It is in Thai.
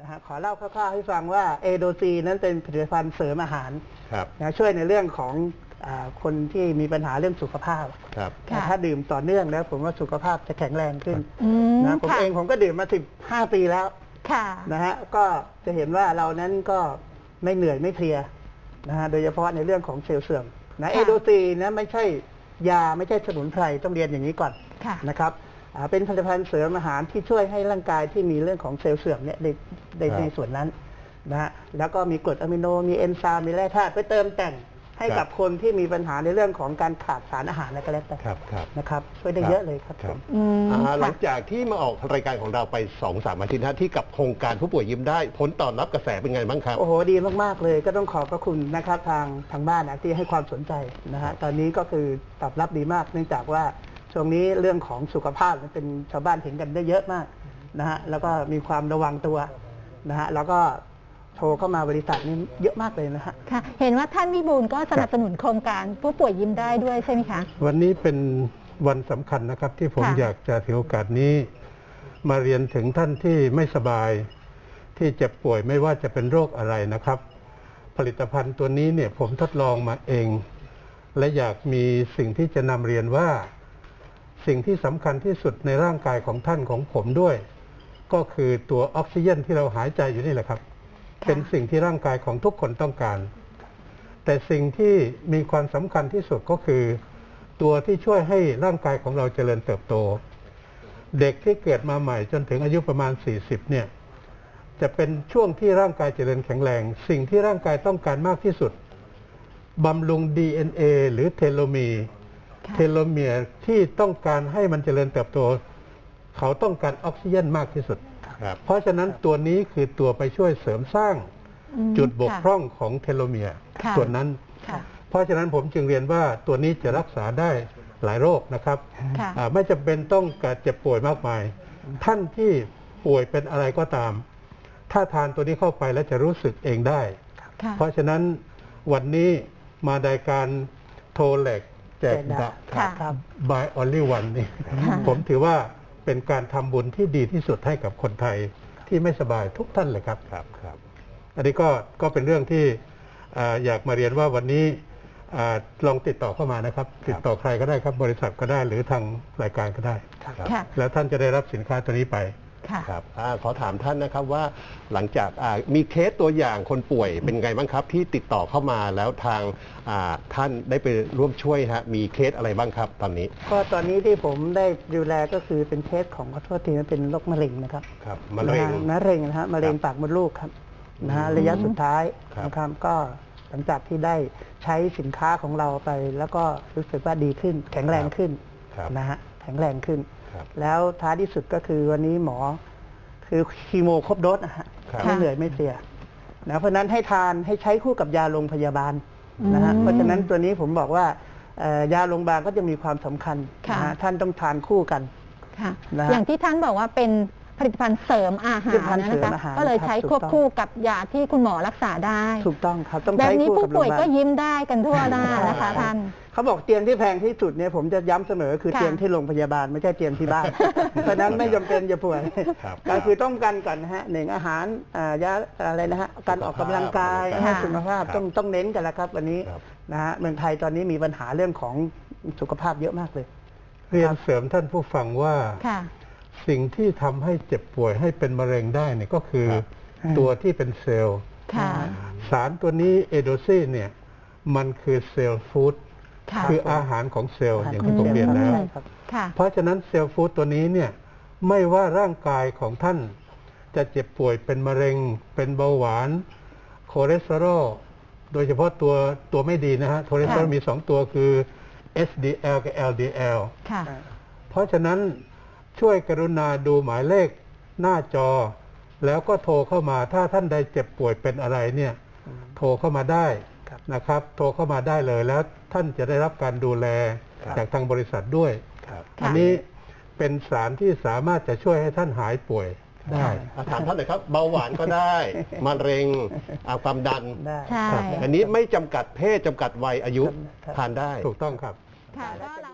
นะฮะขอเล่าคร่าวๆให้ฟังว่าเอโดซีนั้นเป็นผลิตภัณฑ์เสริมอาหารครับนะช่วยในเรื่องของอาคนที่มีปัญหาเรื่องสุขภาพครับค่ะนะถ้าดื่มต่อเนื่องแล้วผมว่าสุขภาพจะแข็งแรงขึ้นอืมนะผมค่ะเองผมก็ดื่มมา15ปีแล้วค่ะ นะฮะก็จะเห็นว่าเรานั้นก็ไม่เหนื่อยไม่เพลียนะฮะโดยเฉพาะในเรื่องของเซลล์เสื่อมนะค่ะ เอโดซีนะไม่ใช่ยาไม่ใช่สมุนไพรต้องเรียนอย่างนี้ก่อน ค่ะ นะครับอ่า เป็นผลิตภัณฑ์เสริมอาหารที่ช่วยให้ร่างกายที่มีเรื่องของเซลล์เสื่อมเนี่ยในในครับในส่วนนั้นนะฮะแล้วก็มีกรดอะมิโนมีเอนไซม์มีแร่ธาตุไปเติมแต่งให้ครับกับคนที่มีปัญหาในเรื่องของการขาดสารอาหารอะไรก็แล้วแต่ครับครับนะครับช่วยได้ครับเยอะเลยครับครัผบมอืมอ่าหลัค่ะงจากที่มาออกรายการของเราไป2อสามอาทิตย์นะที่กับโครงการผู้ป่วยยิ้มได้ ผลตอบรับกระแสเป็นไงบ้างครับ โอ้โหดีมากๆเลยก็ต้องขอบพระคุณนะครับทางทางบ้านนะที่ให้ความสนใจนะฮะตอนนี้ก็คือตอบรับดีมาก เนื่องจากว่า ช่วงนี้เรื่องของสุขภาพมันเป็นชาวบ้านเห็นกันได้เยอะมากนะฮะแล้วก็มีความระวังตัวนะฮะแล้วก็โทรเข้ามาบริษัทนี่เยอะมากเลยนะฮะค่ะ เห็นว่าท่านวิบูลย์ก็สนับสนุนโครงการผู้ป่วยยิ้มได้ด้วยใช่ไหมคะ วันนี้เป็นวันสำคัญนะครับ ที่ผมค่ะ อยากจะถือโอกาสนี้ มาเรียนถึงท่านที่ไม่สบาย ที่เจ็บป่วยไม่ว่าจะเป็นโรคอะไรนะครับ ผลิตภัณฑ์ตัวนี้เนี่ยผมทดลองมาเอง และอยากมีสิ่งที่จะนำเรียนว่า สิ่งที่สำคัญที่สุดในร่างกายของท่านของผมด้วย ก็คือตัวออกซิเจนที่เราหายใจอยู่นี่แหละครับค่ะเป็นสิ่งที่ร่างกายของทุกคนต้องการ แต่สิ่งที่มีความสำคัญที่สุดก็คือ ตัวที่ช่วยให้ร่างกายของเราเจริญเติบโต เด็กที่เกิดมาใหม่จนถึงอายุประมาณ 40 เนี่ยจะเป็นช่วงที่ร่างกายเจริญแข็งแรง สิ่งที่ร่างกายต้องการมากที่สุดบำรุง DNA หรือเทโลมีร์ค่ะ เทโลเมียร์ที่ต้องการให้มันเจริญเติบโต เขาต้องการออกซิเจนมากที่สุดครับเพราะฉะนั้นตัวนี้คือตัวไปช่วยเสริมสร้างอืมจุดบกค่ะพร่องของเทโลเมียร์ค่ะส่วนนั้นค่ะเพราะฉะนั้นผมจึงเรียนว่าตัวนี้จะรักษาได้หลายโรคนะครับค่ะอ่าไม่จำเป็นต้องการเจ็บป่วยมากมาย ท่านที่ป่วยเป็นอะไรก็ตาม ถ้าทานตัวนี้เข้าไปแล้วจะรู้สึกเองได้ค่ะเพราะฉะนั้นวันนี้มาในการโทรแหลกแจกแจกดาดะบค่ะครับ by only one นี่ค่ะผมถือว่าเป็นการทำบุญที่ดีที่สุดให้กับคนไทยที่ไม่สบายทุกท่านเลยครับครับครับอันนี้ก็ก็เป็นเรื่องที่อ่าอยากมาเรียนว่าวันนี้อาลองติดต่อเข้ามานะครับ ติดต่อใครก็ได้ครับบริษัทก็ได้หรือทางรายการก็ได้ครับค่ะแล้วท่านจะได้รับสินค้าตัวนี้ไป ค่ะ ครับอาขอถามท่านนะครับว่าหลังจากอ่ามีเคสตัวอย่างคนป่วยเป็นไงบ้างครับ ที่ติดต่อเข้ามาแล้วทางอ่าท่านได้ไปร่วมช่วยฮะมีเคสอะไรบ้างครับตอนนี้ก็ตอนนี้ที่ผมได้ดูแลก็คือเป็นเคสของขอโทษทีนะเป็นโรคมะเร็งนะครับครับมะเร็งนะฮะมะเร็งนะฮะมะเร็งปากมดลูกครับนะฮะระยะสุดท้ายครับ นะครับก็หลังจากที่ได้ใช้สินค้าของเราไป แล้วก็รู้สึกว่าดีขึ้น แข็งแรงขึ้นครับ นะฮะแข็งแรงขึ้นครับ แล้วท้ายที่สุดก็คือวันนี้หมอคือคีโมครบโดสนะฮะครับไม่เหนื่อยไม่เพลียนะเพราะฉะนั้นให้ทานให้ใช้คู่กับยาโรงพยาบาลนะฮะอืมเพราะฉะนั้นตัวนี้ผมบอกว่าเอ่อยาโรงพยาบาลก็จะมีความสำคัญค่ะนะฮะท่านต้องทานคู่กันค่ะนะฮะอย่างที่ท่านบอกว่าเป็น ผลิตภัณฑ์เสริมอาหาผลิรตภัณฑ์นะเสริมคะอาหารก็เลยใช้ครับควบถูกต้อง คู่กับยาที่คุณหมอรักษาได้ ถูกต้องครับต้องแบบใช้นี้คู่ผู้กับโรป่วยงพยาบาก็ลยิ้มได้กันทั่วหน้านะคะท่าน เขาบอกเตียงที่แพงที่สุดเนี่ยผมจะย้ำเสมอคือค่ะ เตียงที่โรงพยาบาลไม่ใช่เตียงที่บ้าน เพราะฉะนั้นไม่จำเป็นจะป่วยครับก็คือต้องกันก่อนนะฮะหนึ่งอาหารอ่ายาอะไรนะฮะการออกกำลังกายค่ะสุขภาพครับต้องต้องเน้นกันแล้วครับวันนี้ครับ นะฮะเมืองไทยตอนนี้มีปัญหาเรื่องของสุขภาพเยอะมากเลย เรียนเสริมท่านผู้ฟังว่า ค่ะ สิ่งที่ทำให้เจ็บป่วยให้เป็นมะเร็งได้เนี่ยก็คือครับ ตัวที่เป็นเซลล์ ค่ะ สารตัวนี้เอโดซีเนี่ยมันคือเซลล์ฟู้ดค่ะ คืออาหารของเซลล์อย่างที่ผมอืมเรียนแล้ว ใช่ครับ ค่ะ เพราะฉะนั้นเซลล์ฟู้ดตัวนี้เนี่ยไม่ว่าร่างกายของท่าน จะเจ็บป่วยเป็นมะเร็ง เป็นเบาหวานคอเลสเตอรอลโดยเฉพาะตัวตัวไม่ดีนะฮะคอเลสเตอรอลค่ะ มี 2 ตัวคือ SDL กับ LDL ค่ะ เพราะฉะนั้น ช่วยกรุณาดูหมายเลขหน้าจอ แล้วก็โทรเข้ามาถ้าท่านใดเจ็บป่วยเป็นอะไรเนี่ย โทรเข้ามาได้ครับนะครับ โทรเข้ามาได้เลยแล้วท่านจะได้รับการดูแลครับจากทางบริษัทด้วยครับค่ะอันนี้เป็นสารที่สามารถจะช่วยให้ท่านหายป่วยได้อ่าถามท่านหน่อยครับ เบาหวานก็ได้มะเร็งอ่าความดันได้ใช่ครับอันนี้ไม่จำกัดเพศจำกัดวัยอายุครับทานได้ถูกต้องครับค่ะก็เรา